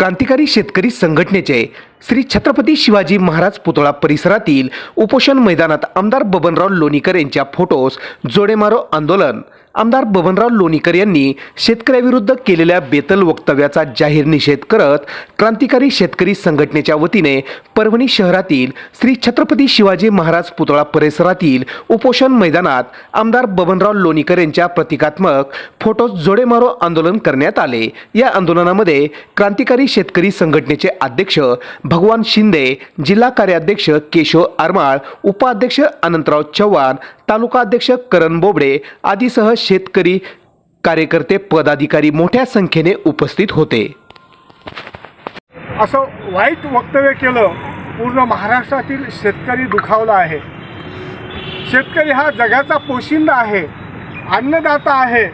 क्रांतिकारी शेतकरी संघटनेचे श्री छत्रपती शिवाजी महाराज पुतळा परिसरातील उपोषण मैदानात आमदार बबनराव लोणीकर यांच्या फोटोस जोडेमारो आंदोलन. आमदार बबनराव लोणीकर यांनी शेतकऱ्याविरुद्ध केलेल्या बेतल वक्तव्याचा जाहीर निषेध करत क्रांतिकारी शेतकरी संघटनेच्या वतीने परभणी शहरातील श्री छत्रपती शिवाजी महाराज पुतळा परिसरातील उपोषण मैदानात आमदार बबनराव लोणीकर यांच्या प्रतिकात्मक फोटोस जोडेमारो आंदोलन करण्यात आले. या आंदोलनामध्ये क्रांतिकारी शेतकरी संघटनेचे अध्यक्ष भगवान शिंदे जिल्हा कार्याध्यक्ष केशव आरमाळ उपाध्यक्ष अनंतराव चव्हाण तालुका अध्यक्ष करण बोबडे आदीसह शेतकरी कार्यकर्ते पदाधिकारी मोठ्या संख्येने उपस्थित होते. असं वाईट वक्तव्य केलं पूर्ण महाराष्ट्रातील शेतकरी दुखावला आहे. शेतकरी हा जगाचा पोशिंदा आहे अन्नदाता आहे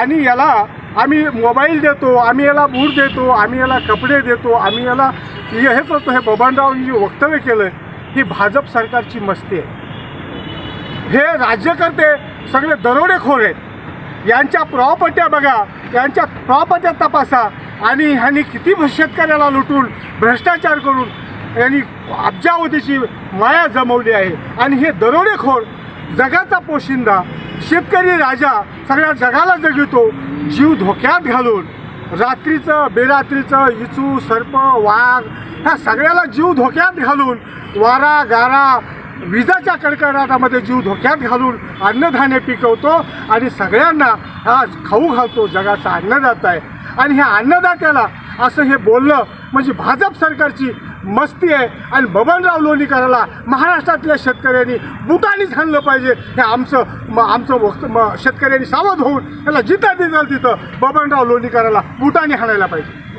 आणि याला आम्ही मोबाईल देतो आम्ही याला बूट देतो आम्ही याला कपडे देतो आम्ही याला हे करतो. हे बबनरावनी जे वक्तव्य केलं ही भाजप सरकारची मस्ती आहे. हे राज्यकर्ते सगळे दरोडेखोर आहेत. यांच्या प्रॉपर्ट्या बघा यांच्या प्रॉपर्ट्या तपासा आणि ह्यांनी किती शेतकऱ्याला लुटून भ्रष्टाचार करून यांनी अब्जावधीची माया जमवली आहे. आणि हे दरोडेखोर जगाचा पोशिंदा शेतकरी राजा सगळ्या जगाला जगवितो जीव धोक्यात घालून रात्रीचं बेरात्रीचं इचू सर्प वाघ ह्या सगळ्याला जीव धोक्यात घालून वारा गारा विजाच्या कडकडाटामध्ये जीव धोक्यात घालून अन्नधान्य पिकवतो आणि सगळ्यांना हा खाऊ घालतो जगाचा अन्नदाता आहे. आणि ह्या अन्नदात्याला असं हे बोलणं म्हणजे भाजप सरकारची मस्ती आहे. आणि बबनराव लोणीकराला महाराष्ट्रातल्या शेतकऱ्यांनी बुटाने झालं पाहिजे. हे आमचं म आमचं वक्त म शेतकऱ्यांनी सावध होऊन याला जिथं दिसेल तिथं बबनराव लोणीकराला बुटाने हाणायला पाहिजे.